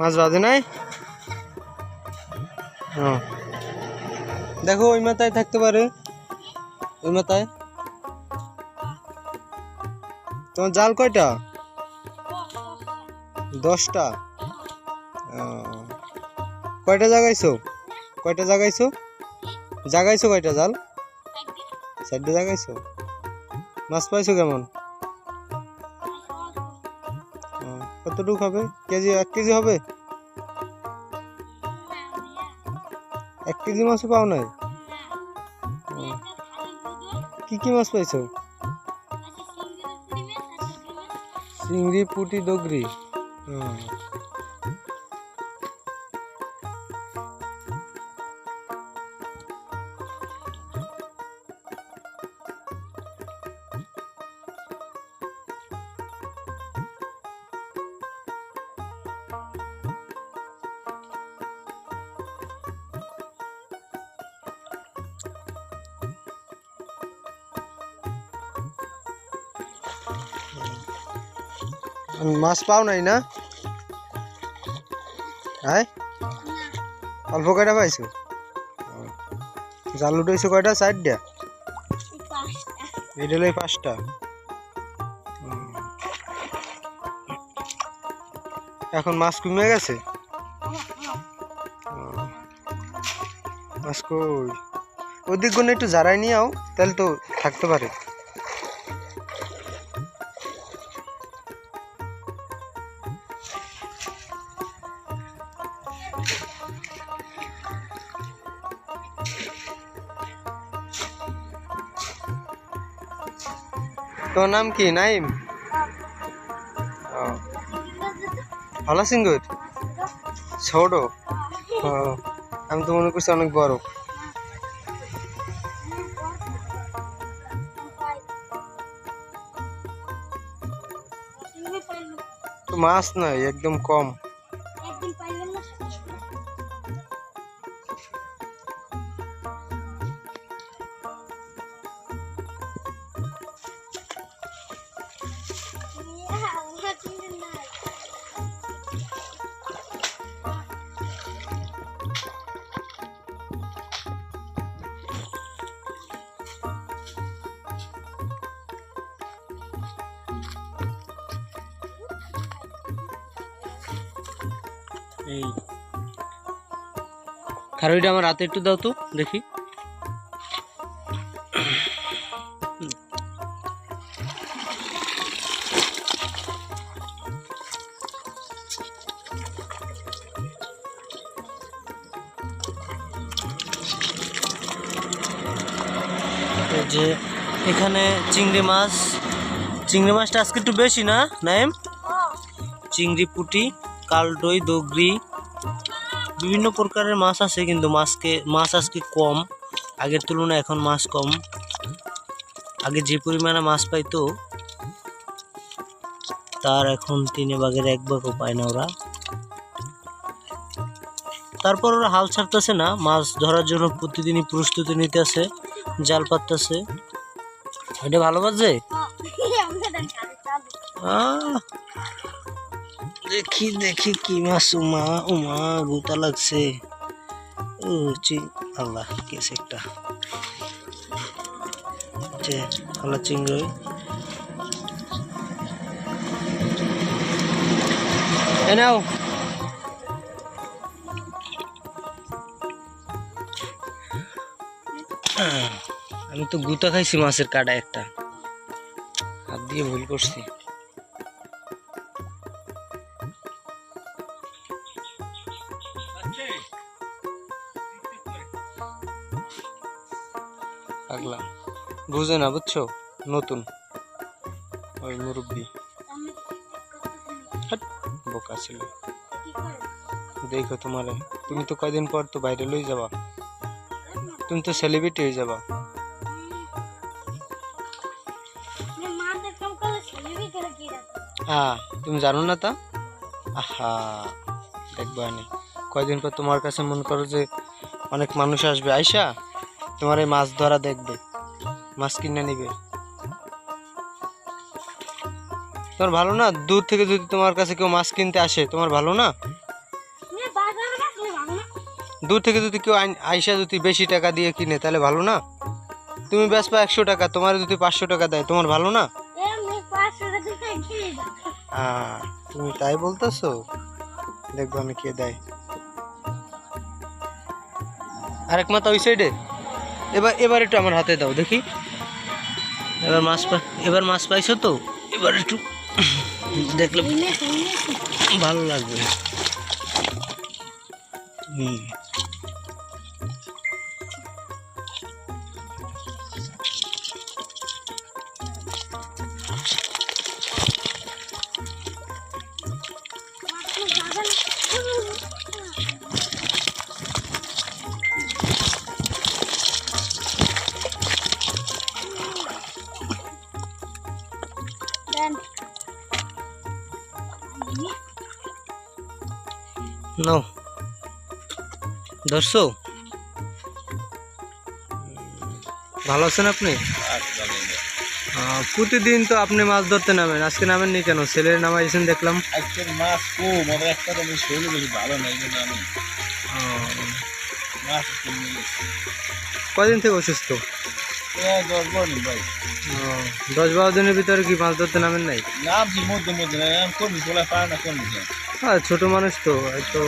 মাছ বাজে নাই? দেখো, ওই মাথায় থাকতে পারে। ওই মাথায়। তোমার জাল কয়টা? দশটা। কয়টা জাগাইছো? কয়টা জাগাইছো? জাগাইছো কয়টা জাল? চারটে জাগাইছো মাছ পাইছো কেমন? কতটুকু হবে? কেজি এক কেজি হবে? এক কেজি মাছও পাও নাই? কি কি মাছ পাইছো? চিংড়ি পুটি ডগরি। মাছ পাও নাই না? হ্যাঁ অল্প কয়টা পাইছো। জাল উঠেছো কয়টা? চারটা? এটা হলো এই পাঁচটা। এখন মাছ কমে গেছে? মাছ কই? ওদিকগুলো একটু জারাই নিয়ে আও, তাহলে তো থাকতে পারে। তোর নাম কি, নাইম? ভালো সিঙ্গুর ছোট? আমি তো মনে করছি অনেক বড়। মাছ নাই একদম কম। এই। খারুইটা আমার রাতে একটু দাও তো দেখি। যে এখানে চিংড়ি মাছ। চিংড়ি মাছটা আজকে একটু বেশি না নাইম? চিংড়ি পুঁটি। কালদই দগরি বিভিন্ন প্রকারের মাছ আছে কিন্তু মাছকে মাছ আজকে কম। আগের তুলনায় এখন মাছ কম। আগে যে পরিমাণে মাছ পাইতো তার এখন তিনে ভাগের এক ভাগও পায় না ওরা। তারপর ওরা হাল ছাড়তেছে না। মাছ ধরার জন্য প্রতিদিনই প্রস্তুতি নিতেছে জাল পাততেছে। এটা ভালো বাজে? আহ! দেখি দেখি, কি মাছ? উমা উমা গোতা লাগছে। ও চি আল্লাহ কেস একটা। যে কালা চিংড়ি এ আমি তো গুতা খাইছি মাছের কাটা একটা। হাত দিয়ে ভুল করছি। পাগলা। বুঝে না, বুঝছ? নতুন। ওই মুরব্বী। বোকা ছিল। দেখো তোমারে। তুমি তো কয়দিন পর তো বাইরে লই যাবা। তুমি তো সেলিব্রিটি হয়ে যাবা। হ্যাঁ তুমি জানো না তা? আহা, দেখবা নি। কয়দিন পর তোমার কাছে মনে করো যে অনেক মানুষ আসবে। আইসা তোমার এই মাছ ধরা দেখবে মাছ কিনে নিবে। তোমার ভালো না? দূর থেকে যদি তোমার কাছে কেউ মাছ কিনতে আসে তোমার ভালো না? দূর থেকে যদি কেউ আইসা যদি বেশি টাকা দিয়ে কিনে তাহলে ভালো না? তুমি ব্যাস পা একশো টাকা তোমার যদি পাঁচশো টাকা দেয় তোমার ভালো না? তুমি তাই বলতেছো? দেখব আমি কে দেয়। আরেক মাথা ওই সাইডে এবার এবার একটু আমার হাতে দাও দেখি। এবার মাছ পা এবার মাছ পাইছো তো? এবার একটু দেখলে ভালো লাগবে। হুম। নাও। ধরছো? ভালো আছেন আপনি? আহ, প্রতিদিন তো আপনি মাছ ধরতে নামেন। আজকে নামেননি কেন? ছেলের নামাইছেন দেখলাম। আজকের মাছ কম আমার একটা আমি শরীরে বেশি ভালো নাই জন্য আমি আহ, মাছ কিনে গেছি কয়দিন থেকে অসুস্থ? দশ ভাই। আহ, দশ বারো দিনের ভিতরে কি মাছ ধরতে নামেন নাই? নামছি মধ্যে মধ্যে না কর্মী চলে পারে না কর্মী। হ্যাঁ ছোট মানুষ তো হয়তো